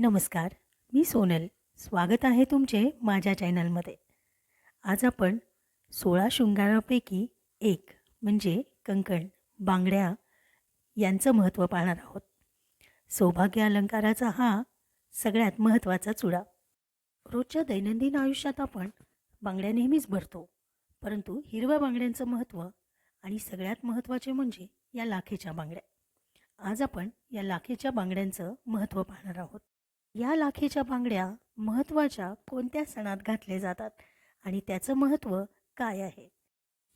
नमस्कार मी सोनल. स्वागत आहे तुमचे माझ्या चॅनलमध्ये. आज आपण सोळा शृंगारापैकी एक म्हणजे कंकण बांगड्या यांचं महत्त्व पाहणार आहोत. सौभाग्य अलंकाराचा हा सगळ्यात महत्त्वाचा चुडा. रोजच्या दैनंदिन आयुष्यात आपण बांगड्या नेहमीच भरतो परंतु हिरव्या बांगड्यांचं महत्त्व आणि सगळ्यात महत्त्वाचे म्हणजे या लाखेच्या बांगड्या. आज आपण या लाखेच्या बांगड्यांचं महत्त्व पाहणार आहोत. या लाखेच्या बांगड्या महत्त्वाच्या कोणत्या सणात घातले जातात आणि त्याचं महत्त्व काय आहे?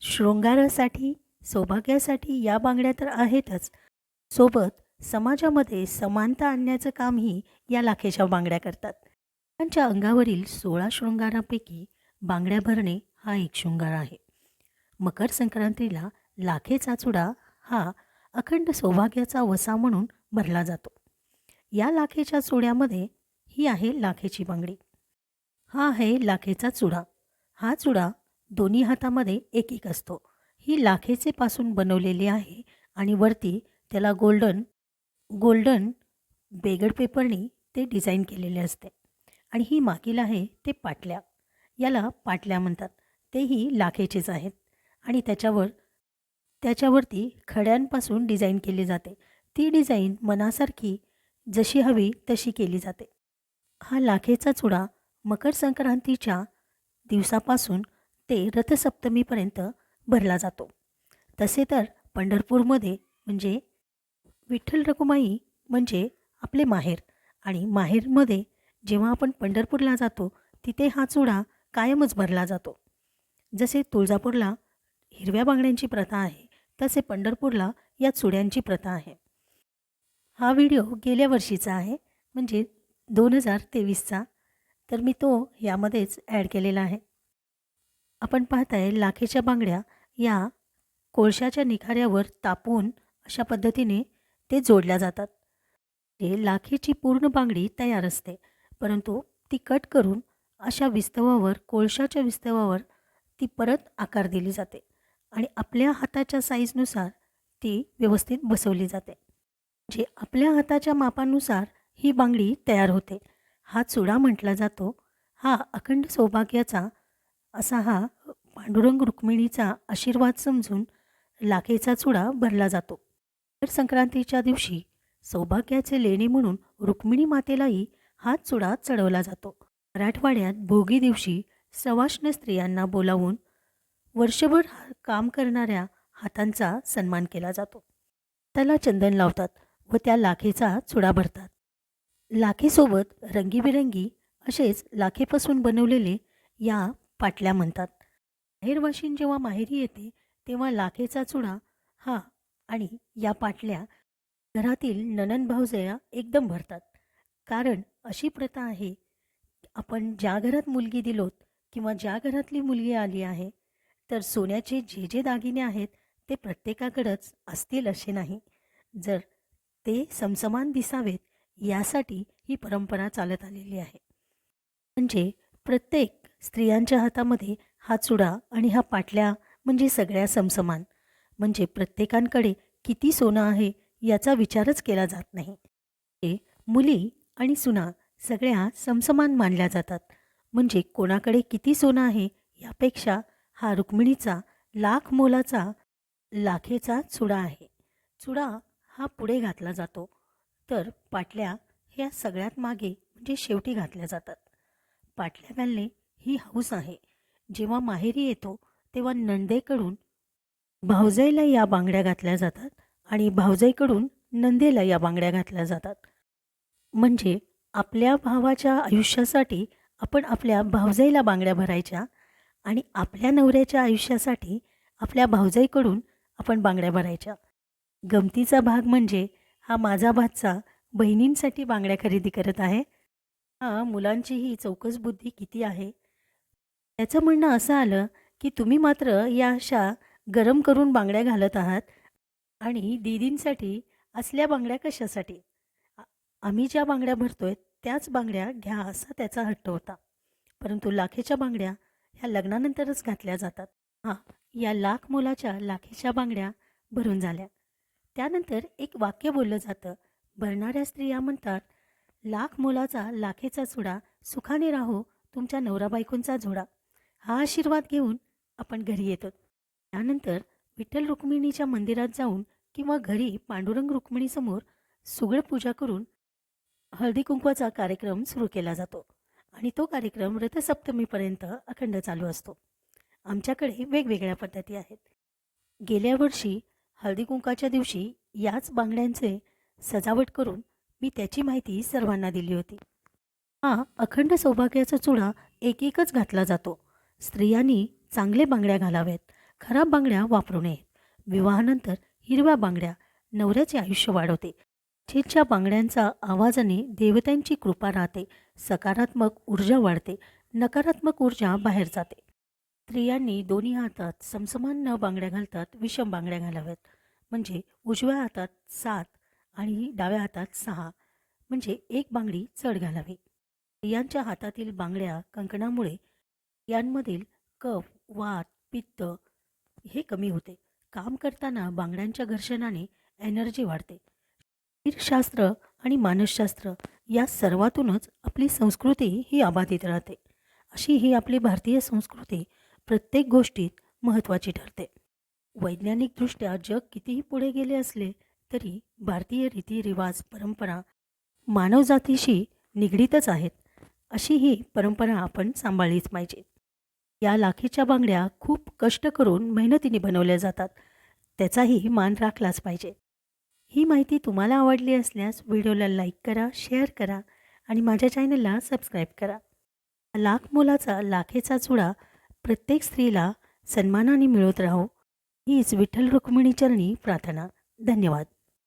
शृंगारासाठी सौभाग्यासाठी या बांगड्या तर आहेतच. सोबत समाजामध्ये समानता आणण्याचं कामही या लाखेच्या बांगड्या करतात. त्यांच्या अंगावरील सोळा शृंगारापैकी बांगड्या भरणे हा एक शृंगार आहे. मकर संक्रांतीला लाखेचा चुडा हा अखंड सौभाग्याचा वसा म्हणून भरला जातो. या लाखेच्या चुड्यामध्ये ही आहे लाखेची बांगडी. हा आहे लाखेचा चुडा. हा चुडा दोन्ही हातामध्ये एक एक असतो. ही लाखेचे पासून बनवलेली आहे आणि वरती त्याला गोल्डन गोल्डन बेगड पेपरनी ते डिझाईन केलेले असते. आणि ही मागील आहे ते पाटल्या. याला पाटल्या म्हणतात. तेही लाखेचेच आहेत. आणि त्याच्यावर त्याच्यावरती खड्यांपासून डिझाईन केली जाते. ती डिझाईन मनासारखी जशी हवी तशी केली जाते. हा लाखेचा चुडा मकर संक्रांतीच्या दिवसापासून ते रथसप्तमीपर्यंत भरला जातो. तसे तर पंढरपूरमध्ये म्हणजे विठ्ठल रकुमाई म्हणजे आपले माहेर आणि माहेरमध्ये जेव्हा आपण पंढरपूरला जातो तिथे हा चुडा कायमच भरला जातो. जसे तुळजापूरला हिरव्या बांगड्यांची प्रथा आहे तसे पंढरपूरला या चुड्यांची प्रथा आहे. हा व्हिडिओ गेल्या वर्षीचा आहे म्हणजे दोन हजार तेवीसचा. तर मी तो यामध्येच ॲड केलेला आहे. आपण पाहताय लाखेच्या बांगड्या या कोळशाच्या निखाऱ्यावर तापून अशा पद्धतीने ते जोडल्या जातात. ते लाखेची पूर्ण बांगडी तयार असते परंतु ती कट करून अशा विस्तवावर कोळशाच्या विस्तवावर ती परत आकार दिली जाते आणि आपल्या हाताच्या साईजनुसार ती व्यवस्थित बसवली जाते. जे आपल्या हाताच्या मापानुसार ही बांगडी तयार होते. हा चुडा म्हटला जातो. हा अखंड सौभाग्याचा असा हा पांडुरंग रुक्मिणीचा आशीर्वाद समजून लाखेचा चुडा भरला जातो. मकर संक्रांतीच्या दिवशी सौभाग्याचे लेणे म्हणून रुक्मिणी मातेलाही हा चुडा चढवला जातो. मराठवाड्यात भोगी दिवशी सवाष्ण स्त्रियांना बोलावून वर्षभर काम करणाऱ्या हातांचा सन्मान केला जातो. त्याला चंदन लावतात. व त्या लाखेचा चुडा भरतात. लाखेसोबत रंगीबिरंगी असेच लाखेपासून बनवलेले या पाटल्या म्हणतात. माहेरवाशीन जेव्हा माहेरी येते तेव्हा लाखेचा चुडा हा आणि या पाटल्या घरातील ननन भाऊजया एकदम भरतात. कारण अशी प्रथा आहे आपण ज्या घरात मुलगी दिलोत किंवा ज्या घरातली मुलगी आली आहे तर सोन्याचे जे जे दागिने आहेत ते प्रत्येकाकडंच असतील असे नाही. जर ते समसमान दिसावेत यासाठी ही परंपरा चालत आलेली आहे. म्हणजे प्रत्येक स्त्रियांच्या हातामध्ये हा चुडा आणि हा पाटल्या म्हणजे सगळ्या समसमान. म्हणजे प्रत्येकांकडे किती सोनं आहे याचा विचारच केला जात नाही. हे मुली आणि सुना सगळ्या समसमान मानल्या जातात. म्हणजे कोणाकडे किती सोनं आहे यापेक्षा हा रुक्मिणीचा लाख मोलाचा लाखेचा चुडा आहे. चुडा हा पुढे घातला जातो. तर पाटल्या ह्या सगळ्यात मागे म्हणजे शेवटी घातल्या जातात. पाटल्या घालणे ही हौस आहे. जेव्हा माहेरी येतो तेव्हा नंदेकडून भावजाईला या बांगड्या घातल्या जातात आणि भावजाईकडून नंदेला या बांगड्या घातल्या जातात. म्हणजे आपल्या भावाच्या आयुष्यासाठी आपण आपल्या भावजाईला बांगड्या भरायच्या आणि आपल्या नवऱ्याच्या आयुष्यासाठी आपल्या भावजाईकडून आपण बांगड्या भरायच्या. गमतीचा भाग म्हणजे हा माझा भातचा बहिणींसाठी बांगड्या खरेदी करत आहे. हा मुलांचीही चौकस बुद्धी किती आहे? त्याचं म्हणणं असं आलं की तुम्ही मात्र या अशा गरम करून बांगड्या घालत आहात आणि दीदींसाठी असल्या बांगड्या कशासाठी? आम्ही ज्या बांगड्या भरतोय त्याच बांगड्या घ्या असा त्याचा हट्ट होता. परंतु लाखेच्या बांगड्या ह्या लग्नानंतरच घातल्या जातात. हां या लाख मोलाच्या लाखेच्या बांगड्या भरून झाल्या. त्यानंतर एक वाक्य बोललं जातं. भरणाऱ्या स्त्रिया म्हणतात लाख मोलाचा लाखेचा चुडा सुखाने राहो तुमच्या नवरा बायकोंचा झोडा हा आशीर्वाद घेऊन आपण घरी येतो. त्यानंतर विठ्ठल रुक्मिणीच्या मंदिरात जाऊन किंवा घरी पांडुरंग रुक्मिणीसमोर सुगड पूजा करून हळदी कुंकवाचा कार्यक्रम सुरू केला जातो आणि तो कार्यक्रम रथसप्तमीपर्यंत अखंड चालू असतो. आमच्याकडे वेगवेगळ्या पद्धती आहेत. गेल्या वर्षी हळदी कुंकाच्या दिवशी याच बांगड्यांचे सजावट करून मी त्याची माहिती सर्वांना दिली होती. हा अखंड सौभाग्याचा चुडा एक एकच घातला जातो. स्त्रियांनी चांगले बांगड्या घालाव्यात खराब बांगड्या वापरू नयेत. विवाहानंतर हिरव्या बांगड्या नवऱ्याचे आयुष्य वाढवते. छेदच्या बांगड्यांचा आवाजाने देवतांची कृपा राहते सकारात्मक ऊर्जा वाढते नकारात्मक ऊर्जा बाहेर जाते. स्त्रियांनी दोन्ही हातात समसमान न बांगड्या घालतात विषम बांगड्या घालाव्यात. म्हणजे उजव्या हातात सात आणि डाव्या हातात सहा. म्हणजे एक बांगडी चढ घालावी. स्त्रियांच्या हातातील बांगड्या कंकणामुळे यांमधील कफ वात पित्त हे कमी होते. काम करताना बांगड्यांच्या घर्षणाने एनर्जी वाढते. शरीरशास्त्र आणि मानसशास्त्र या सर्वातूनच आपली संस्कृती ही अबाधित राहते. अशी ही आपली भारतीय संस्कृती प्रत्येक गोष्टीत महत्त्वाची ठरते. वैज्ञानिकदृष्ट्या जग कितीही पुढे गेले असले तरी भारतीय रीतिरिवाज परंपरा मानवजातीशी निगडीतच आहेत अशी ही परंपरा आपण सांभाळलीच पाहिजे. या लाखीच्या बांगड्या खूप कष्ट करून मेहनतीने बनवल्या जातात त्याचाही मान राखलाच पाहिजे. ही माहिती तुम्हाला आवडली असल्यास व्हिडिओला लाईक करा शेअर करा आणि माझ्या चॅनलला सबस्क्राईब करा. लाख मोलाचा लाखेचा चुडा प्रत्येक स्त्रीला सन्मानाने मिळत राहो. हीच विठ्ठल रुक्मिणी चरणी प्रार्थना. धन्यवाद.